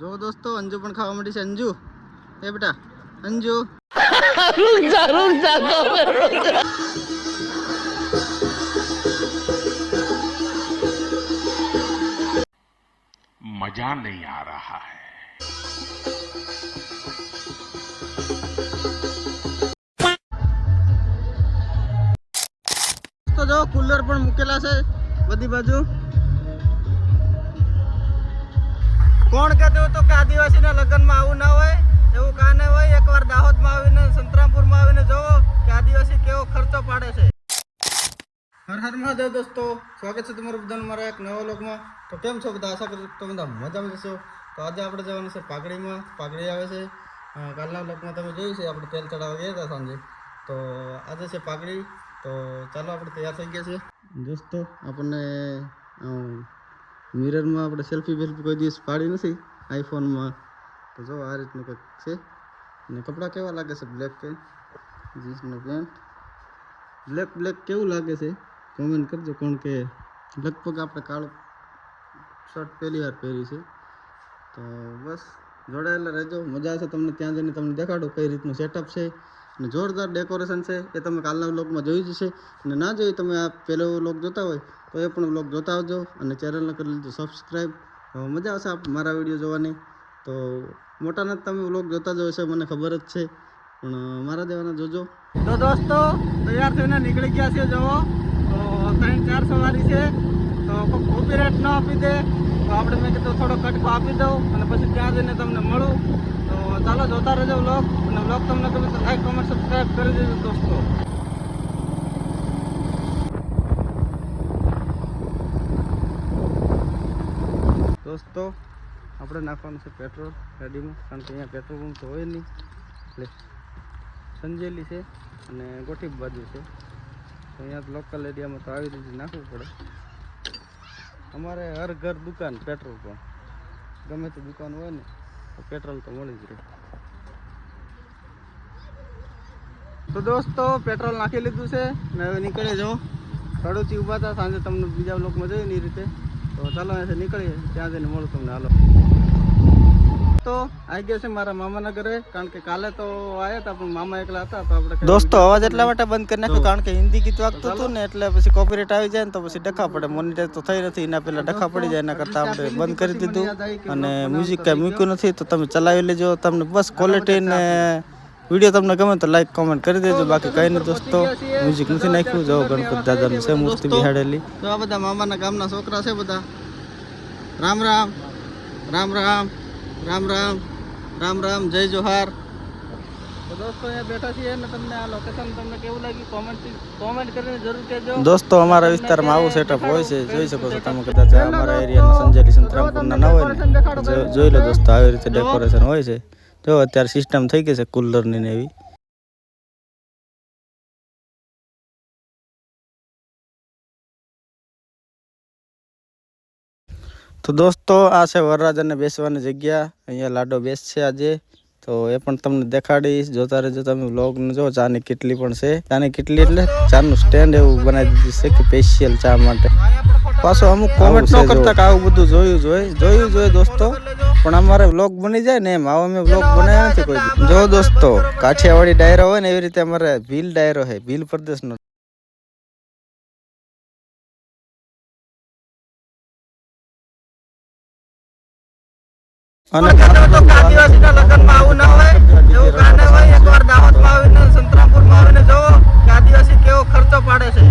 જો દોસ્તો અંજુ પણ ખાવા મળી છે. અંજુ એ બેટા અંજુ. મજા નહીં આ રહા હૈ. તો જો કુલર પણ મૂકેલા છે બધી બાજુ. કોણ કહેતું હતું કે આદિવાસીના લગ્નમાં આવું ના હોય? એવું કાને હોય? એકવાર દાહોદમાં આવીને સંતરામપુરમાં આવીને જોવો કે આદિવાસી કેવો ખર્ચો પાડે છે. હર હર મહાદેવ દોસ્તો સ્વાગત છે તમારું બધાનું મારા એક નવા લોકમાં તો કેમ છો બધા? આશા કરું તમે બધા મજામાં જશો તો આજે આપણે જવાનું છે પાઘડીમાં. પાઘડી આવે છે. કાલના લોકમાં તમે જોયું છે આપણે તેલ ચડાવવા ગયા હતા સાંજે. તો આજે છે પાઘડી. તો ચાલો આપણે તૈયાર થઈ ગયા છે દોસ્તો આપણને મિરરમાં આપણે સેલ્ફી બેલ્ફી કોઈ દિવસ પાડી નથી. આઈફોનમાં તો જો આ રીતનું કંઈક છે. અને કપડાં કેવા લાગે છે? બ્લેક પેન્ટ જીન્સનો પેન્ટ બ્લેક બ્લેક કેવું લાગે છે? કોમેન્ટ કરજો. કોણ કે લગભગ આપણે કાળો શર્ટ પહેલી વાર પહેરી છે. તો બસ, જોડાયેલા રહેજો. મજા આવશે તમને. ત્યાં જઈને તમને દેખાડું કઈ રીતનું સેટઅપ છે. અને જોરદાર ડેકોરેશન છે, એ તમે કાલના વ્લોગમાં જોઈ છે અને ના જોઈ તમે આ પહેલો વ્લોગ જોતા હોય, તો એ પણ વ્લોગ જોતા આવજો. અને ચેનલને કરી લીધું સબસ્ક્રાઈબ મજા આવશે મારા વીડિયો જોવાની. તો મોટાના તમે વ્લોગ જોતા જ હશે, મને ખબર જ છે. પણ મારા દેવાના જોજો. તો દોસ્તો, તૈયાર થઈને નીકળી ગયા છે જવો તો ત્રણ ચાર સવારી છે. તો કોપીરાઇટ ન આપી દે. તો આપણે મેં કીધું થોડો કટકો આપી દઉં અને પછી ત્યાં જઈને તમને મળું. ચાલો જોતા રહેજો વ્લોગ અને વ્લોગ તમને ગમે તો લાઈક કમેન્ટ સબસ્ક્રાઈબ કરી દેજો દોસ્તો. દોસ્તો, આપણે નાખવાનું છે પેટ્રોલ ગાડીમાં, કારણ કે અહીંયા પેટ્રોલ પંપ તો હોય નહીં. એટલે સંજેલી છે અને ગોઠી બાજુ છે. તો અહીંયા લોકલ એરિયામાં તો આવી રીતે નાખવું પડે. અમારે હર ઘર દુકાન પેટ્રોલ પંપ ગમે તે દુકાન હોય ને. પેટ્રોલ તો મળી જ રહે તો દોસ્તો, પેટ્રોલ નાખી લીધું છે ને હવે નીકળે જો. તળુથી ઊભા હતા, સાંજે તમને બીજા બ્લોકમાં જોયું એ રીતે. તો ચાલો અહીંથી નીકળીએ, ત્યાં જઈને મળું તમને હાલો. તો આવી ગયા છે મારા મામાના ઘરે કારણ કે કાલે તો આવ્યા હતા પણ મામા એકલા હતા તો આપણે દોસ્તો અવાજ એટલા માટે બંધ કરી નાખ્યો કારણ કે હિન્દી ગીત વાગતું હતું ને એટલે પછી કોપીરાઇટ આવી જાય ને તો પછી ડખા પડે. મોનિટાઈઝ તો થઈ નથી એના પહેલા ડખા પડી જાય એના કરતા આપણે બંધ કરી દીધું. અને મ્યુઝિક કાંઈ મૂક્યું નથી તો તમે ચલાવી લેજો. તમને બસ ક્વોલિટી ને વીડિયો તમને ગમે તો લાઈક કોમેન્ટ કરી દેજો. બાકી કઈ નહીં દોસ્તો. મ્યુઝિક નથી નાખ્યું. જો ગણપત દાદાનું છે મૂર્તિ બિહાડેલી. તો આ બધા મામાના ગામના છોકરા છે બધા. રામ રામ. રામ રામ. રામ રામ રામ રામ જય જોહાર. દોસ્તો અહીંયા બેઠા છીએ અને તમને આ લોકેશન તમને કેવું લાગ્યું? કોમેન્ટ કોમેન્ટ કરીને જરૂર કહેજો. દોસ્તો અમારા વિસ્તારમાં આવું સેટઅપ હોય છે જોઈ શકો છો તમે કદાચ અમારા એરિયાનો સંજેલી સંતરામપુરના ના હોય ને જોઈ લો દોસ્તો આવી રીતે ડેકોરેશન હોય છે. જો અત્યારે સિસ્ટમ થઈ ગઈ છે કુલરની ને એવી. તો દોસ્તો આ છે વરરાજાને બેસવાની જગ્યા. અહીંયા લાડો બેસશે આજે. તો એ પણ તમને દેખાડીશ. જોતા રહેજો તમે વ્લોગ જો ચાની કેટલી પણ છે. ચાની કેટલી એટલે ચાનું સ્ટેન્ડ એવું બનાવી દીધું છે કે સ્પેશિયલ ચા માટે. પાછો અમુક કોમેન્ટ ન કરતા કે આવું બધું જોયું જોઈએ જોયું જોઈએ દોસ્તો. પણ અમારે વ્લોગ બની જાય ને એમ. આવો અમે વ્લોગ બનાવ્યા નથી કોઈ જો દોસ્તો કાઠિયાવાડી ડાયરો હોય ને એવી રીતે અમારે ભીલ ડાયરો છે ભીલ પ્રદેશનો અને આદિવાસીના લગ્નમાં આવું ના હોય એવું કાને હોય એકવાર દાવતમાં આવીને સંતરામપુરમાં આવીને જોવો કે આદિવાસી કેવો ખર્ચો પાડે છે.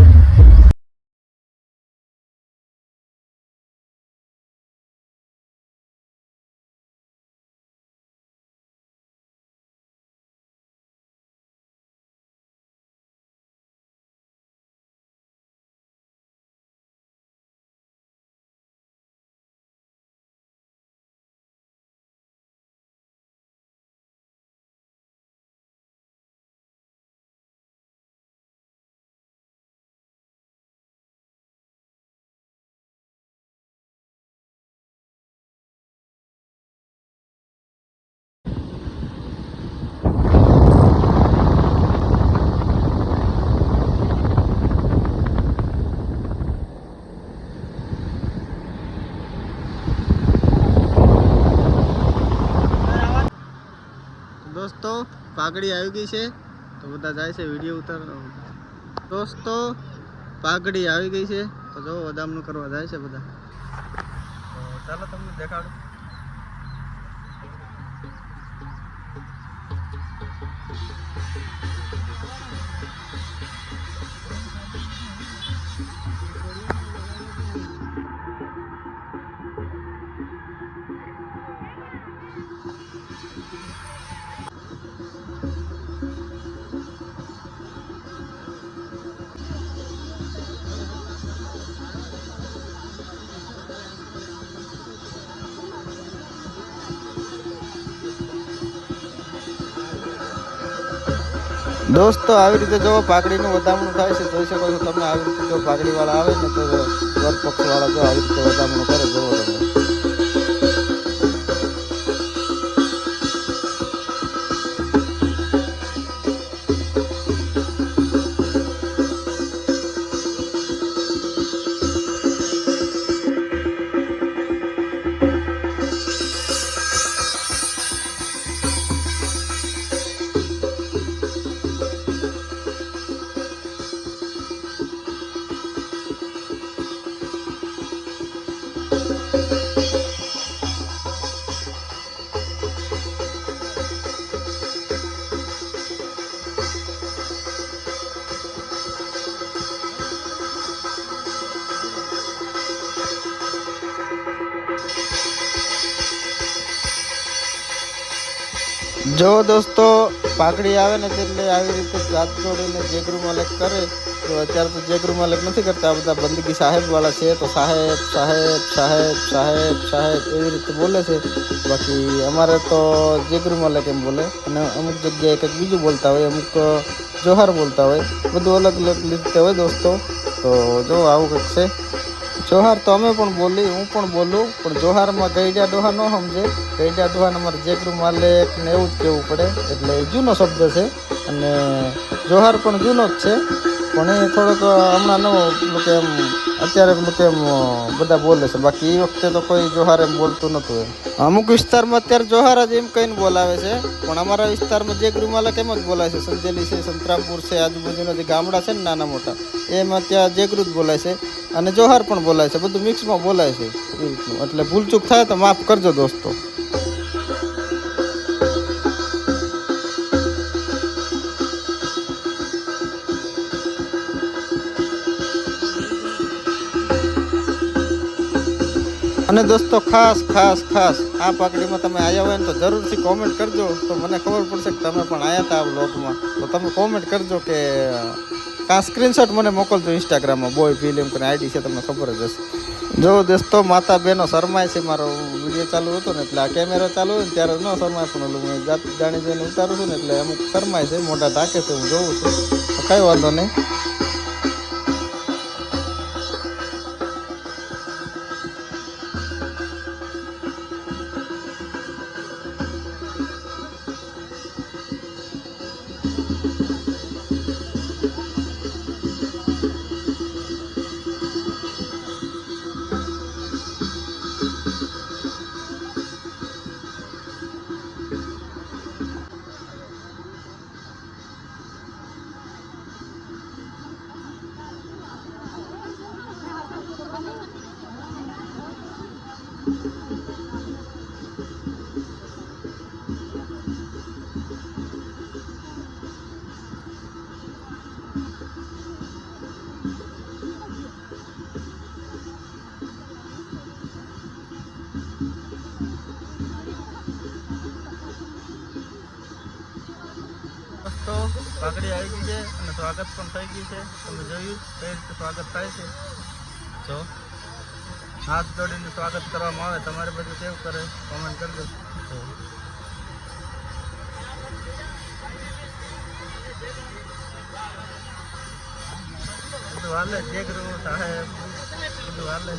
દોસ્તો, પાઘડી આવી ગઈ છે. તો બધા જાય છે વીડિયો ઉતાર દોસ્તો, પાઘડી આવી ગઈ છે. તો જો વધામણું કરવા જાય છે બધા. ચાલો તમને દેખાડું. દોસ્તો, આવી રીતે જો પાકડીનું વધામણું થાય છે જોઈ શકો છો તમે આવી રીતે જો પાકડીવાળા આવે ને, તો વર પક્ષવાળા જો આવી રીતે વધામણું કરે, જોવો જો દોસ્તો પાકડી આવે ને એટલે આવી રીતે જાત જોડીને જેગરૂ માલિક કરે, તો અત્યારે તો જેગરૂ માલિક નથી કરતા બધા બંદગી સાહેબ વાળા છે, તો સાહેબ સાહેબ સાહેબ સાહેબ સાહેબ એવી રીતે બોલે છે. બાકી અમારે તો જેગરૂ માલિક એમ બોલે, અને અમુક જગ્યાએ કંઈક બીજું બોલતા હોય, અમુક જોહાર બોલતા હોય, બધું અલગ અલગ રીતે હોય દોસ્તો. તો જો આવું કંઈક છે. જોહાર તો અમે પણ બોલી, હું પણ બોલું, પણ જોહારમાં ગઈડા ડોહા ન સમજે. ગઈડા ડોહાને અમારે જેકરું માલેક ને એવું જ કહેવું પડે. એટલે એ જૂનો શબ્દ છે અને જોહાર પણ જૂનો જ છે. પણ એ થોડોક હમણાં નવો કે એમ અત્યારે તેમ બધા બોલે છે. બાકી એ વખતે તો કોઈ જોહાર એમ બોલતું નહોતું એમ. અમુક વિસ્તારમાં અત્યારે જોહાર જ એમ કહીને બોલાવે છે, પણ અમારા વિસ્તારમાં જે માલક એમ જ બોલાય છે. સંજેલી છે, સંતરામપુર છે આજુબાજુના જે ગામડા છે ને નાના મોટા. એમાં ત્યાં જેગરુ જ બોલાય છે અને જોહાર પણ બોલાય છે. બધું મિક્સમાં બોલાય છે. એ રીતનું. એટલે ભૂલચૂક થાય તો માફ કરજો દોસ્તો. અને દોસ્તો, ખાસ ખાસ ખાસ, આ પાકડીમાં તમે આવ્યા હોય ને તો જરૂરથી કોમેન્ટ કરજો. તો મને ખબર પડશે કે તમે પણ આવ્યા હતા આ બ્લોગમાં તો તમે કોમેન્ટ કરજો કે કાં સ્ક્રીનશોટ મને મોકલજો ઇન્સ્ટાગ્રામમાં બોય, ફિલ્મ કરીને આઈડી છે તમને ખબર જ હશે. જો દોસ્તો માતા બહેનો શરમાય છે મારો વીડિયો ચાલુ હતો ને, એટલે આ કેમેરા ચાલુ હોય ને ત્યારે ન શરમાય, પણ ઓલું હું જાત જાણી જોઈને ઉતારું છું ને, એટલે અમુક શરમાય છે મોટા ઢાકે છે, હું જોઉં છું. તો કાંઈ વાંધો નહીં. દોસ્તો કાકડી આવી ગઈ છે અને સ્વાગત પણ થઈ ગયું છે. તમે જોયું કઈ રીતે સ્વાગત થાય છે? જો, હાથ જોડીને સ્વાગત કરવામાં આવે, તમારે બધું કેવું કરે? કોમેન્ટ કરજો જો. બધું હાલે જે ગૃહ સાહેબ. બધું હાલે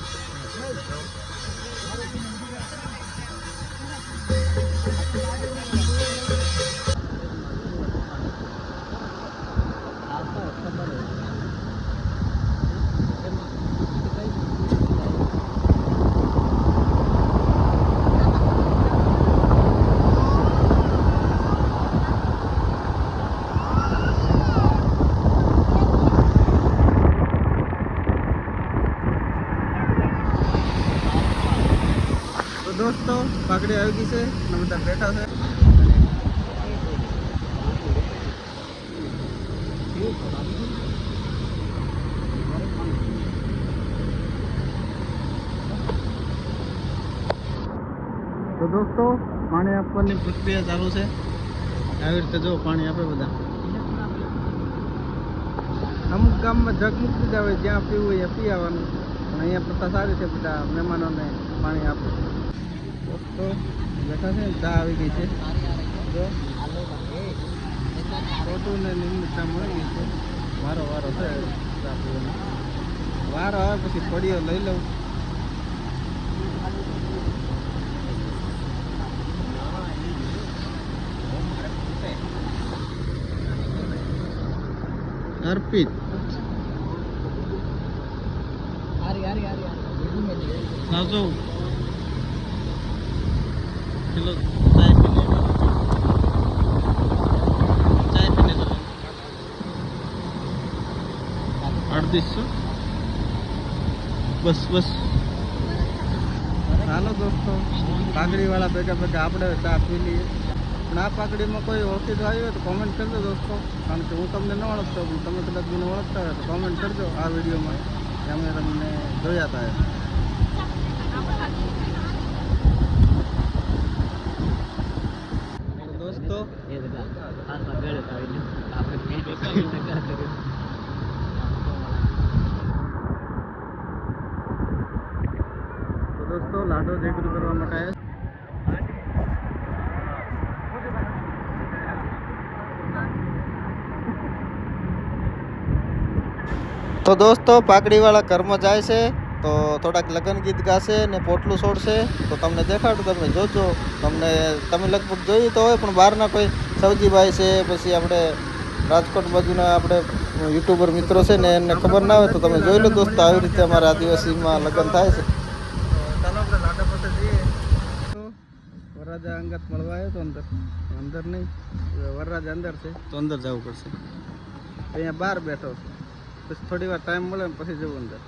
પાઘડી આવી ગઈ છે અને બધા બેઠા છે તો દોસ્તો પાણી આપવાની પ્રક્રિયા ચાલુ છે આવી રીતે જો પાણી આપે બધા અમુક ગામમાં જગ મૂકી દીધા હોય જ્યાં પીવું હોય પી આવવાનું પણ અહીંયા પ્રથા સારી છે બધા મહેમાનોને પાણી આપે બેઠા છે ને ચા આવી ગઈ છે. જો. ખોટું ને લીંબુ ચા મળી ગઈ છે. મારો વારો છે ચા પીવાનો. વારો આવે પછી પડીઓ લઈ લઉં. અર્પિત. લો. અડતીસો બસ બસ. હાલો દોસ્તો પાઘડી વાળા ભેગા ભેગા આપણે ચા પી લઈએ. પણ આ પાકડીમાં કોઈ ઓળખીતો આવી હોય તો કોમેન્ટ કરજો દોસ્તો. કારણ કે હું તમને ન ઓળખતો, પણ તમે કદાચ મને ઓળખતા હોય તો કોમેન્ટ કરજો આ વિડીયોમાં. કે અમે તમને જોયા હતા એમ. તો દોસ્તો તો દોસ્તો લાડો જેગરું કરવા માટે આવ્યા તો દોસ્તો પાકડીવાળા ઘરમાં જાય છે તો થોડાક લગ્ન ગીત ગાશે ને પોટલું છોડશે તો તમને દેખાડું તમે જોજો. તમને તમે લગભગ જોયું તો હોય પણ બહારના કોઈ સવજીભાઈ છે પછી આપણે રાજકોટ બાજુના આપણે યુટ્યુબર મિત્રો છે ને એમને ખબર ના હોય તો તમે જોઈ લો દોસ્તો આવી રીતે અમારા આદિવાસીમાં લગ્ન થાય છે. વરરાજા અંગત મળવા આવ્યો તો અંદર. અંદર નહીં વરરાજા અંદર છે. તો અંદર જવું પડશે. અહીંયા બહાર બેઠો છે. પછી થોડી વાર ટાઈમ મળે પછી જવું અંદર.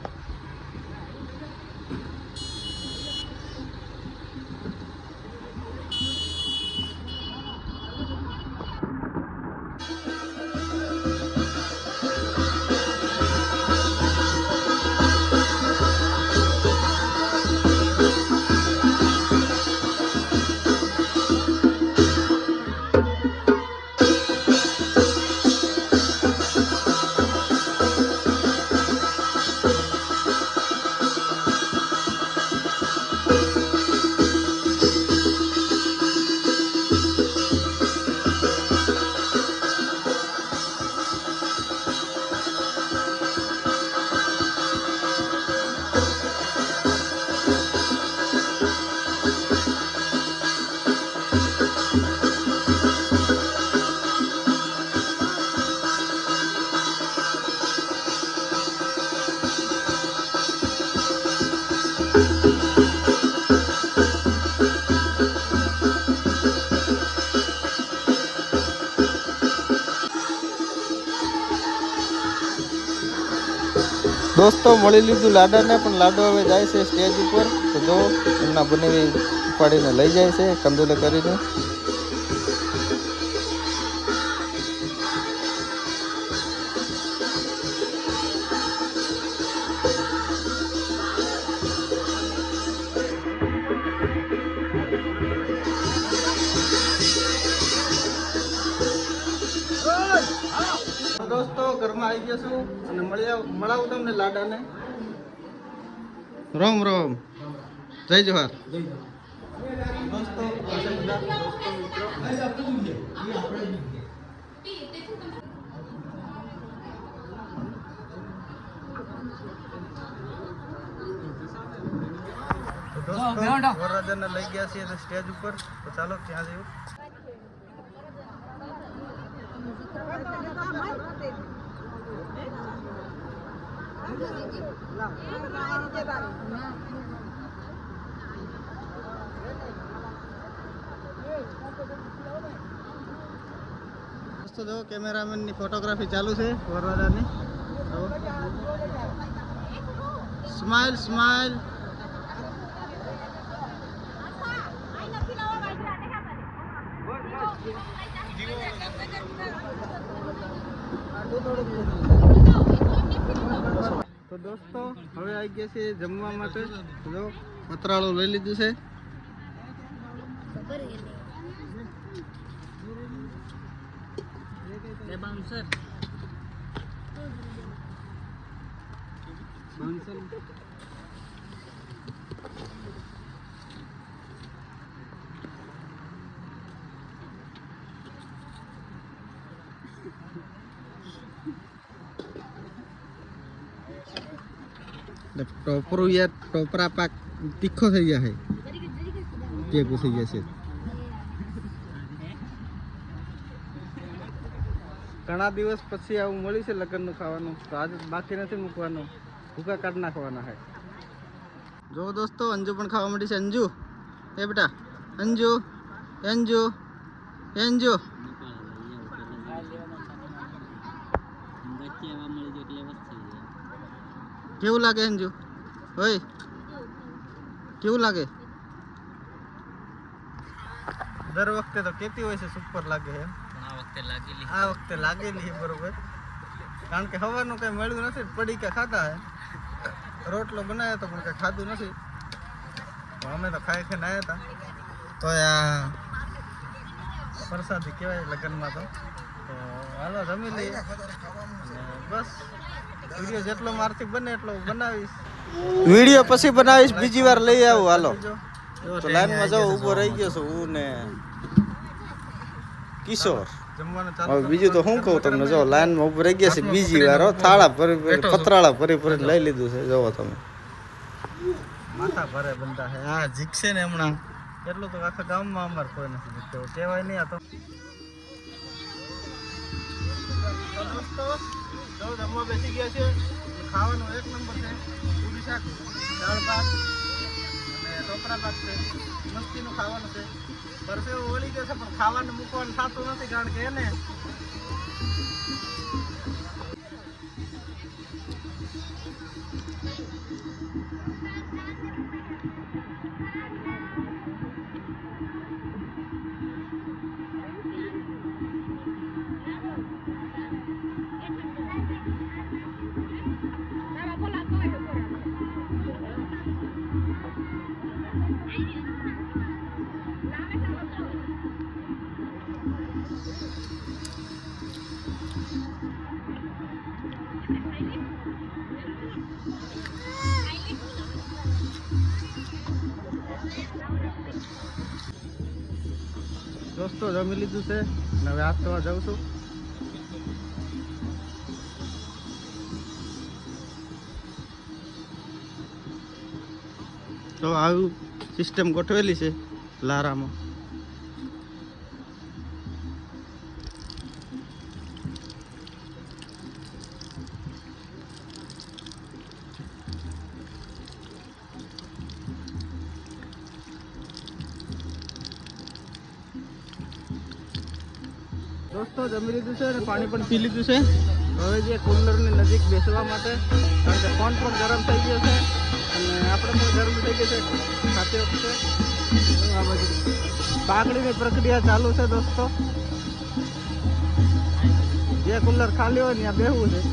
દોસ્તો, મળી લીધું લાડાને, પણ લાડો હવે જાય છે સ્ટેજ ઉપર. તો જો, એમના બનેવી ઉપાડીને લઈ જાય છે, કંદોલે કરીને. આવી ગયા છું અને મળ્યા મળાવું તમને લાડાને. રોમ રોમ. જય જોહાર દોસ્તો આ દોસ્તો મિત્રો. વરરાજાને લઈ ગયા છીએ સ્ટેજ ઉપર. તો ચાલો ત્યાં જઈએ. મસ્ત જો કેમેરામેનની ફોટોગ્રાફી ચાલુ છે વરવાદાની સ્માઇલ સ્માઇલ. જીવો દોસ્તો હવે આવી ગયા છે જમવા માટે. જો પતરાળું લઈ લીધું છે. ટોપરું યાર ટોપરા પાક તીખો થઈ ગયા છે. કેકું થઈ ગયા છે. ઘણા દિવસ પછી આવું મળ્યું છે લગ્નનું ખાવાનું, તો આજે બાકી નથી મૂકવાનું. ભૂકા કાઢ નાખવાના છે. જો દોસ્તો, અંજુ પણ ખાવા મળી છે. અંજુ, એ બેટા, અંજુ અંજુ અંજુ. કેવું લાગે અંજુ હોય કેવું લાગે? દર વખતે તો કેતી હોય છે સુપર લાગે એમ. આ વખતે લાગેલી. છે બરોબર. કારણ કે સવારનું કઈ મળ્યું નથી પડી કે ખાતા હે. રોટલો બનાવ્યો તો પણ કઈ ખાધું નથી. અમે તો ખાઈ ખાઈને આવ્યા હતા તો આ પ્રસાદી કહેવાય લગ્નમાં તો. તો હાલો જમી લઈએ. બસ. વીડિયો જેટલો મારથી બને એટલો બનાવીશ. વીડિયો પછી બનાવીશ બીજી વાર લઈ આવું હાલો. તો લાઈનમાં જાઉં ઊભો રહી ગયો છું હું ને કિશોર. હવે બીજું તો શું કહું તમને જો લાઈનમાં ઊભો રહી ગયા છે બીજી વાર હો. થાળા ભરી ભરી પતરાળા ભરી ભરી લઈ લીધું છે જોવો તમે. માથા ભરે બંધા છે. હા જીકશે ને હમણાં. એટલું તો આખા ગામમાં અમાર કોઈ નથી જીતતો કહેવાય નહીં આ તો. તો જમવા બેસી ગયા છે. ખાવાનો એક નંબર છે. પૂરી શાક દાળ ભાત અને ટોપરા ભાત છે. મસ્તીનું ખાવાનું છે. પરસેવો ઓળી ગયો છે, પણ ખાવાનું મૂકવાનું થતું નથી કારણ કે એને દોસ્તો જમી લીધું છે અને હવે હાથ થવા જાઉં છું. તો આવું સિસ્ટમ ગોઠવેલી છે લારામાં. દોસ્તો, જમી લીધું છે અને પાણી પણ પી લીધું છે. હવે જે કુલરની નજીક બેસવા માટે, કારણ કે ફોન પણ ગરમ થઈ ગયો છે અને આપણે પણ ગરમ થઈ ગયો છે. સાથે વખતે પાકડીની પ્રક્રિયા ચાલુ છે દોસ્તો. જે કુલર ખાલી હોય ત્યાં બેહવું છે.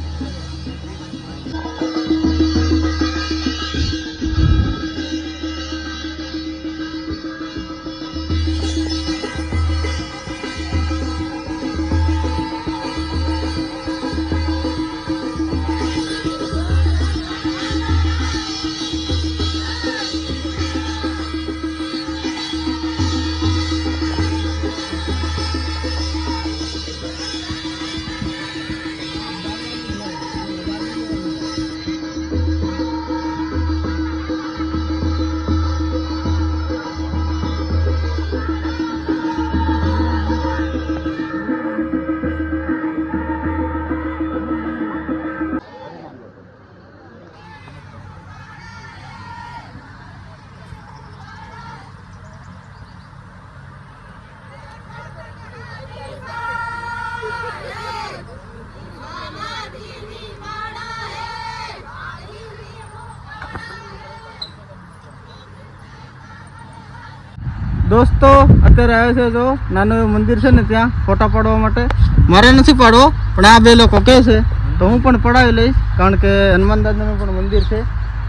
દોસ્તો, અત્યારે આવ્યો છે જો, નાનું એવું મંદિર છે ને ત્યાં, ફોટા પાડવા માટે. મારે નથી પાડવો, પણ આ બે લોકો કહે છે. તો હું પણ પડાવી લઈશ, કારણ કે હનુમાન દાદાનું પણ મંદિર છે,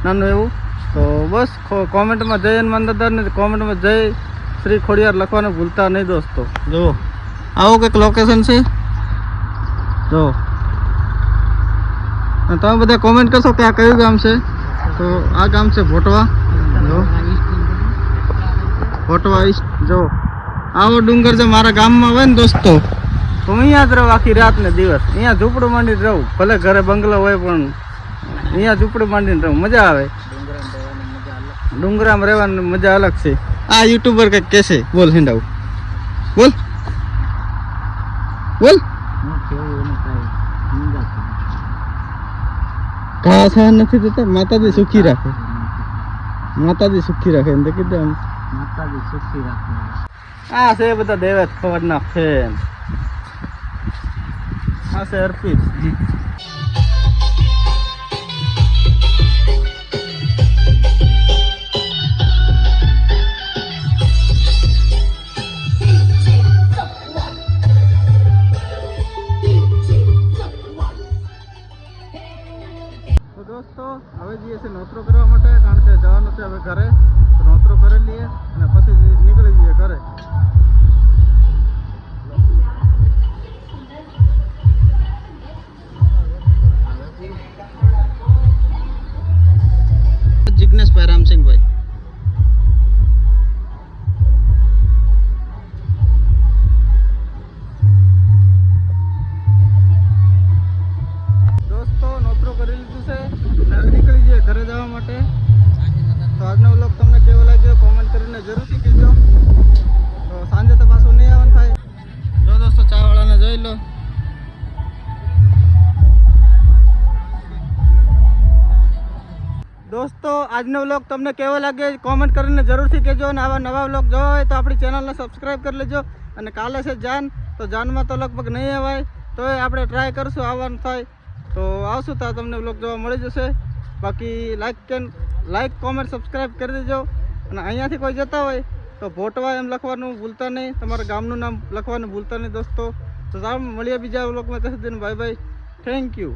નાનું એવું. તો બસ કોમેન્ટમાં જય હનુમાન દાદાને કોમેન્ટમાં જય શ્રી ખોડિયાર લખવાનું ભૂલતા નહીં દોસ્તો. જુઓ, આવું કંઈક લોકેશન છે. જો તમે બધા કોમેન્ટ કરશો કે આ કયું ગામ છે? તો આ ગામ છે ભોટવા. જો ભોટવા આવીશ. જો, આવો ડુંગર જો મારા ગામમાં હોય ને દોસ્તો, તો અહીંયા જ રહું આખી રાત ને દિવસ. અહીંયા ઝૂંપડું માંડીને રહું. ભલે ઘરે બંગલો હોય પણ અહીંયા ઝૂંપડું માંડીને રહું. મજા આવે. ડુંગરામાં રહેવાની મજા અલગ છે. આ યુટ્યુબર કંઈક કહેશે બોલ હિંડાવું બોલ. બોલ. ઘા સહન નથી થતા માતાજી સુખી રાખે. માતાજી સુખી રાખે. એમ તો કીધું આ છે બધા દેવેશ ખવડના ફેન. આ છે અર્પિત. માટે. તો આજનો વ્લોગ તમને કેવો લાગ્યો કોમેન્ટ કરીને જરૂરથી કહેજો. તો સાંજે તો પાછું નહીં આવવાનું થાય. જો દોસ્તો ચાવાળાને જોઈ લો. દોસ્તો આજનો વ્લોગ તમને કેવો લાગે કોમેન્ટ કરીને જરૂરથી કહેજો અને આવા નવા વ્લોગ જોવા હોય તો આપણી ચેનલને સબસ્ક્રાઈબ કરી લેજો અને કાલે છે જાન તો જાનમાં તો લગભગ નહીં અવાય. તો આપણે ટ્રાય કરશું આવવાનું થાય. તો આવશું તો તમને વ્લોગ જોવા મળી જશે. બાકી લાઈક કેન લાઈક કોમેન્ટ સબસ્ક્રાઈબ કરી દેજો. અને અહીંયાથી કોઈ જતા હોય તો ભોટવા એમ લખવાનું ભૂલતા નહીં. તમારા ગામનું નામ લખવાનું ભૂલતા નહીં દોસ્તો. તો ચાલો, મળીએ બીજા વ્લોગમાં ત્યાં સુધી બાય બાય થેન્ક યુ